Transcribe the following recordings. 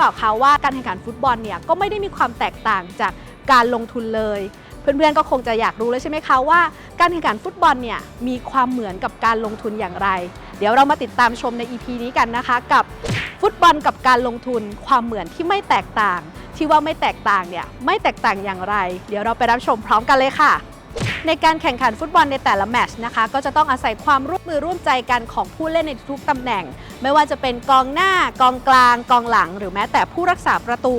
ปล่าคะว่าการแข่งขันฟุตบอลเนี่ยก็ไม่ได้มีความแตกต่างจากการลงทุนเลย เพื่อนๆก็คงจะอยากรู้แล้วใช่ไหมคะว่า การแข่งขันฟุตบอลเนี่ยมีความเหมือนกับการลงทุนอย่างไร เดี๋ยวเรามาติดตามชมใน EP นี้กันนะคะ กับฟุตบอลกับการลงทุนความเหมือนที่ไม่แตกต่าง ที่ว่าไม่แตกต่างเนี่ยไม่แตกต่างอย่างไร เดี๋ยวเราไปรับชมพร้อมกันเลยค่ะ ในการแข่งขันฟุตบอลในแต่ละแมชนะคะ ก็จะต้องอาศัยความร่วมมือร่วมใจกันของผู้เล่นในทุกตำแหน่ง ไม่ว่าจะเป็นกองหน้ากองกลาง กองหลัง หรือแม้แต่ผู้รักษาประตู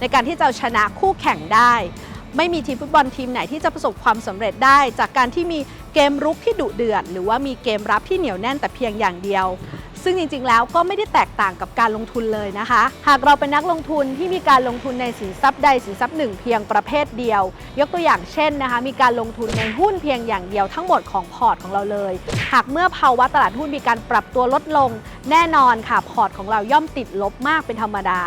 ในการที่จะเอาชนะคู่แข่งได้ ไม่มีทีมฟุตบอลทีมไหนที่จะประสบความสำเร็จได้ จากการที่มีเกมรุกที่ดุเดือดหรือว่ามีเกมรับที่เหนียวแน่นแต่เพียงอย่างเดียว ซึ่งจริงๆ แล้วก็ไม่ได้แตกต่างกับการลงทุนเลยนะคะ หากเราเป็นนักลงทุนที่มีการลงทุนในสินทรัพย์ใดสินทรัพย์หนึ่งเพียงประเภทเดียว ยกตัวอย่างเช่นนะคะ มีการลงทุนในหุ้นเพียงอย่างเดียวทั้งหมดของพอร์ตของเราเลย หากเมื่อภาวะตลาดหุ้นมีการปรับตัวลดลง แน่นอนค่ะพอร์ตของเราย่อมติดลบมากเป็นธรรมดา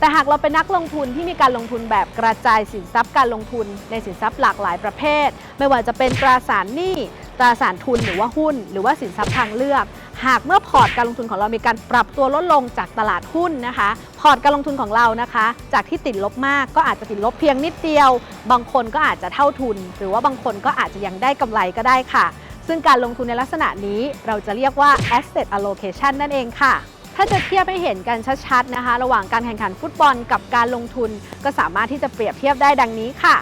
แต่หากเราเป็นนักลงทุนที่มีการลงทุนแบบกระจายสินทรัพย์การลงทุนในสินทรัพย์หลากหลายประเภท ไม่ว่าจะเป็นตราสารหนี้ตราสารทุนหรือว่าหุ้น หรือว่าสินทรัพย์ทางเลือก หากเมื่อพอร์ตการลงทุนของเรามีการปรับตัวลดลงจากตลาดหุ้นนะคะ พอร์ตการลงทุนของเรานะคะ จากที่ติดลบมากก็อาจจะติดลบเพียงนิดเดียว บางคนก็อาจจะเท่าทุน หรือว่าบางคนก็อาจจะยังได้กำไรก็ได้ค่ะ ซึ่งการลงทุนในลักษณะนี้เราจะเรียกว่า asset allocation นั่นเองค่ะถ้าจะเทียบให้เห็นกันชัดๆนะคะ ระหว่างการแข่งขันฟุตบอลกับการลงทุน ก็สามารถที่จะเปรียบเทียบได้ดังนี้ค่ะ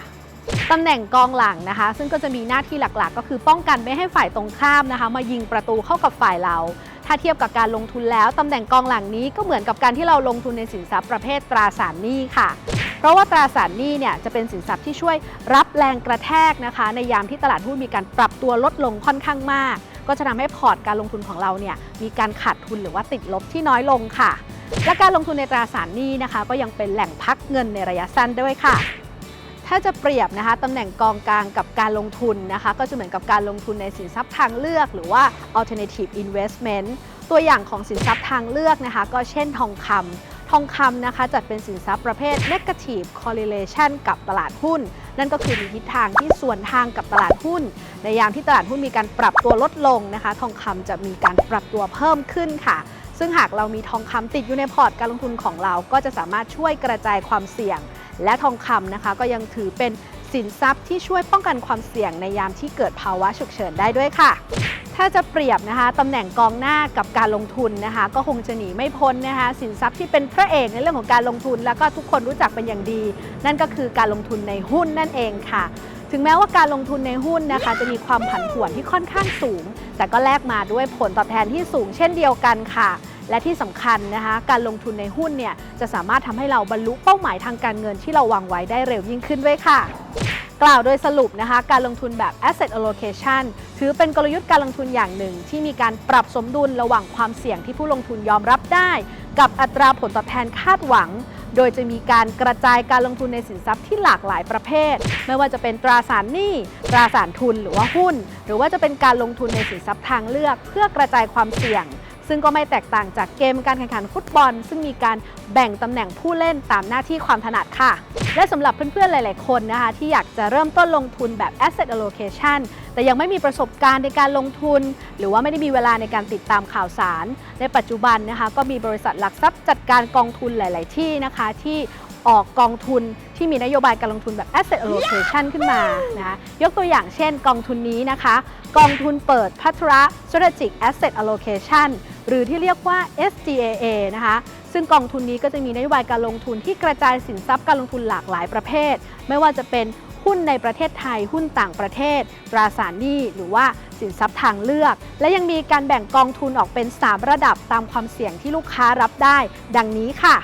ตำแหน่งกองหลังนะคะ ซึ่งก็จะมีหน้าที่หลักๆ ก็คือป้องกันไม่ให้ฝ่ายตรงข้ามนะคะ มายิงประตูเข้ากับฝ่ายเรา ถ้าเทียบกับการลงทุนแล้วตำแหน่งกองหลังนี้ก็เหมือนกับการที่เราลงทุนในสินทรัพย์ประเภทตราสารหนี้ค่ะ เพราะว่าตราสารหนี้เนี่ยจะเป็นสินทรัพย์ที่ช่วยรับแรงกระแทกนะคะ ในยามที่ตลาดหุ้นมีการปรับตัวลดลงค่อนข้างมาก ก็จะทำให้พอร์ตการลงทุนของเราเนี่ยมีการขาดทุนหรือว่าติดลบที่น้อยลงค่ะ และการลงทุนในตราสารหนี้นะคะ ก็ยังเป็นแหล่งพักเงินในระยะสั้นด้วยค่ะ ถ้าจะเปรียบนะคะตำแหน่งกองกลางกับการลงทุนนะคะ ก็จะเหมือนกับการลงทุนในสินทรัพย์ทางเลือก หรือว่า alternative investment ตัวอย่างของสินทรัพย์ทางเลือกนะคะ ก็เช่นทองคำทองคำนะคะจัดเป็นสินทรัพย์ประเภท negative correlation กับตลาดหุ้น นั่นก็คือมีทิศทางที่ส่วนทางกับตลาดหุ้น ในยามที่ตลาดหุ้นมีการปรับตัวลดลงนะคะ ทองคำจะมีการปรับตัวเพิ่มขึ้นค่ะซึ่งหากเรามีทองคำติดอยู่ในพอร์ตการลงทุนของเรา ก็จะสามารถช่วยกระจายความเสี่ยง และทองคำนะคะก็ยังถือเป็นสินทรัพย์ที่ช่วยป้องกันความเสี่ยงในยามที่เกิดภาวะฉุกเฉินได้ด้วยค่ะ ถ้าจะเปรียบนะคะตำแหน่งกองหน้ากับการลงทุนนะคะ ก็คงจะหนีไม่พ้นนะคะสินทรัพย์ที่เป็นพระเอกในเรื่องของการลงทุน แล้วก็ทุกคนรู้จักเป็นอย่างดี นั่นก็คือการลงทุนในหุ้นนั่นเองค่ะถึงแม้ว่าการลงทุนในหุ้นนะคะ จะมีความผันผวนที่ค่อนข้างสูง แต่ก็แลกมาด้วยผลตอบแทนที่สูงเช่นเดียวกันค่ะ และที่สำคัญนะคะการลงทุนในหุ้นเนี่ยจะสามารถทำให้เราบรรลุเป้าหมายทางการเงินที่เราวางไว้ได้เร็วยิ่งขึ้นด้วยค่ะ กล่าวโดยสรุปนะคะการลงทุนแบบ asset allocation ถือเป็นกลยุทธ์การลงทุนอย่างหนึ่ง ที่มีการปรับสมดุลระหว่างความเสี่ยงที่ผู้ลงทุนยอมรับได้ กับอัตราผลตอบแทนคาดหวังโดยจะมีการกระจายการลงทุนในสินทรัพย์ที่หลากหลายประเภท ไม่ว่าจะเป็นตราสารหนี้ ตราสารทุนหรือว่าหุ้น หรือว่าจะเป็นการลงทุนในสินทรัพย์ทางเลือก เพื่อกระจายความเสี่ยง ซึ่งก็ไม่แตกต่างจากเกมการแข่งขันฟุตบอล ซึ่งมีการแบ่งตำแหน่งผู้เล่นตามหน้าที่ความถนัดค่ะ และสำหรับเพื่อนๆ หลายๆ คนนะคะ ที่อยากจะเริ่มต้นลงทุนแบบ asset allocation แต่ยังไม่มีประสบการณ์ในการลงทุน หรือว่าไม่ได้มีเวลาในการติดตามข่าวสาร ในปัจจุบันนะคะก็มีบริษัทหลักทรัพย์จัดการกองทุนหลาย ๆ ที่นะคะที่ออกกองทุนที่มีนโยบายการลงทุนแบบ asset allocation ขึ้นมานะคะยกตัวอย่างเช่นกองทุนนี้นะคะ กองทุนเปิดพัทระ strategic asset allocation หรือที่เรียกว่า SGAA นะคะซึ่งกองทุนนี้ก็จะมีนโยบายการลงทุนที่กระจายสินทรัพย์การลงทุนหลากหลายประเภท ไม่ว่าจะเป็นหุ้นในประเทศไทย หุ้นต่างประเทศ ตราสารหนี้ หรือว่าสินทรัพย์ทางเลือก และยังมีการแบ่งกองทุนออกเป็น 3 ระดับตามความเสี่ยงที่ลูกค้ารับได้ ดังนี้ค่ะ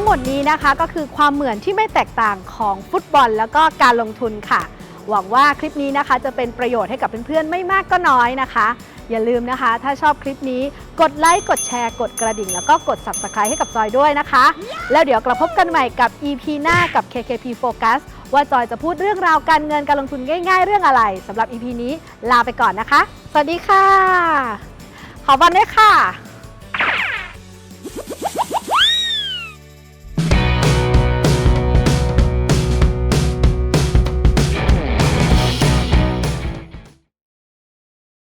ทั้งหมดนี้นะคะก็คือความเหมือนที่ไม่แตกต่างของฟุตบอลแล้วก็การลงทุนค่ะ หวังว่าคลิปนี้นะคะจะเป็นประโยชน์ให้กับเพื่อนๆ ไม่มากก็น้อยนะคะ อย่าลืมนะคะ ถ้าชอบคลิปนี้กดไลค์กดแชร์กดกระดิ่ง แล้วก็กด subscribe ให้กับจอยด้วยนะคะ แล้วเดี๋ยวกลับพบกันใหม่กับ EP หน้ากับ KKP Focus ว่าจอยจะพูดเรื่องราวการเงินการลงทุนง่ายๆ เรื่องอะไรสำหรับ EP นี้ลาไปก่อนนะคะ สวัสดีค่ะ ขอบันด้วยค่ะ